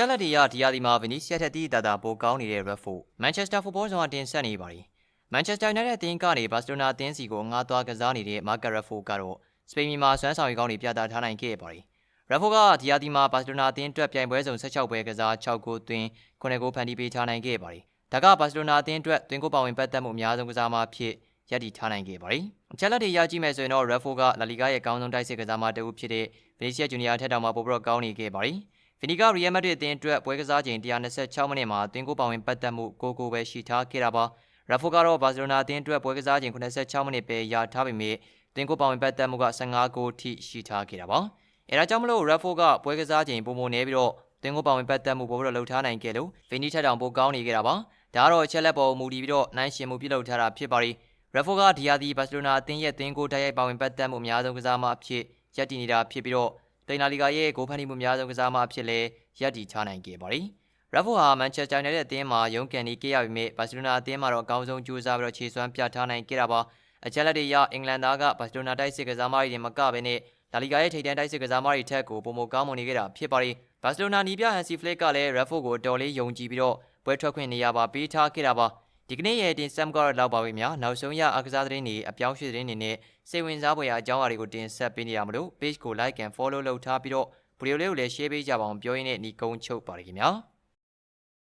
ချက်လက်တွေရဒီယာဒီမှာဗီနီစီယာထက်တီးတာတာပိုကောင်းနေတဲ့ Red Fort Manchester Football ဆောင်အတင်ဆက်နေပါပြီ Manchester United အသင်းကနေ Barcelona အသင်းစီကိုငှားသွားကစားနေတဲ့ Marcus Rashford ကတော့စပိန်ပြည်မှာဆွမ်းဆောင်ရည်ကောင်းတွေပြသထားနိုင်ခဲ့ပါပြီ Rashford ကဒီယာဒီမှာ Barcelona အသင်းအတွက်ပြိုင်ပွဲစုံ16ပွဲကစား6ဂိုးသွင်း9ဂိုးဖန်တီးပေးထားနိုင်ခဲ့ပါပြီဒါက Barcelona အသင်းအတွက်သွင်းကိုပါဝင်ပတ်သက်မှုအများဆုံးကစားမှာဖြစ်ရပ်တည်ထားနိုင်ခဲ့ပါပြီ။ချက်လက်တွေရကြည့်မယ်ဆိုရင်တော့ Raffo ကလာလီဂါရဲ့အကောင်းဆုံးတိုက်စစ်ကစားမတစ်ဦးဖြစ်တဲ့ Valencia Junior ထက်တောင်မှပိုပြီးတော့ကောင်းနေခဲ့ပါ ပြီ။ Vinica Real Madrid အသင်းအတွက်ပွဲကစားချိန်126မိနစ်မှာသွင်းကိုပါဝင်ပတ်သက်မှုကိုကိုပဲရှိထားခဲ့တာပါ။ Raffo ကတော့ Barcelona အသင်းအတွက်ပွဲကစားချိန်86မိနစ်ပဲရထားပေမဲ့သွင်းကိုပါဝင်ပတ်သက်မှုက15ဂိုးထိရှိထားခဲ့တာပါ။အဲဒါကြောင့်မလို့ Raffo ကပွဲကစားချိန်ပုံမနေပြီးတော့သွင်းကိုပါဝင်ပတ်သက်မှုပိုပြီးတော့လှုပ်ထားနိုင်ခဲ့လို့ Vini ထက်တောင်ပိုကောင်းနေခဲ့တာပါ။ဒါကတော့အချက်လက်ပေါ်မူတည်ပြီးတော့နိုင်ရှင်မှုပြုလုပ်ထားတာဖြစ်ပါရီ။ Raffo ကဒီယာဒီဘာစီလိုနာအသင်းရဲ့သွင်းကိုတိုက်ရိုက်ပါဝင်ပတ်သက်မှုအများဆုံးကစားမအဖြစ်ရပ်တည်နေတာဖြစ်ပြီးတော့ တိန်နာလီဂါရဲ့ဂိုးဖန်တီးမှုအများဆုံးကစားမအဖြစ်လည်းရပ်တည်ထားနိုင်ခဲ့ပါရီ။ Raffo ဟာ Manchester United အသင်းမှာရုန်းကန်နေခဲ့ရပေမဲ့ဘာစီလိုနာအသင်းမှာတော့အကောင်းဆုံးကြိုးစားပြီးတော့ခြေစွမ်းပြထားနိုင်ခဲ့တာပါ။အချက်လက်တွေရအင်္ဂလန်သားကဘာစီလိုနာတိုက်စစ်ကစားမတွေမကဘဲနဲ့လာလီဂါရဲ့ထိပ်တန်းတိုက်စစ်ကစားမတွေထက်ကိုပုံမကောင်းမွန်နေခဲ့တာဖြစ်ပါရီ။ဘာစီလိုနာနီးပြဟန်စီဖလစ်ကလည်း Raffo ကိုတော်လေးယုံကြည်ပြီးတော့ပွဲထွက်ခွင့်နေရာပါပေးထားခဲ့တာပါ။ ဒီကနေ့ရဲ့တင်ဆက်ကတော့လောက်ပါပဲများနောက်ဆုံးရအားကစားသတင်းတွေအပြောင်းရွှေ့သတင်းတွေနဲ့စိတ်ဝင်စားဖွယ်ရာအကြောင်းအရာတွေကိုတင်ဆက်ပေးနေရမလို့ page ကို like and follow လုပ်ထားပြီးတော့ဗီဒီယိုလေးကိုလည်း share ပေးကြပါအောင်ပြောရင်းနဲ့ညီကုန်းချုပ်ပါရခင်ဗျာ။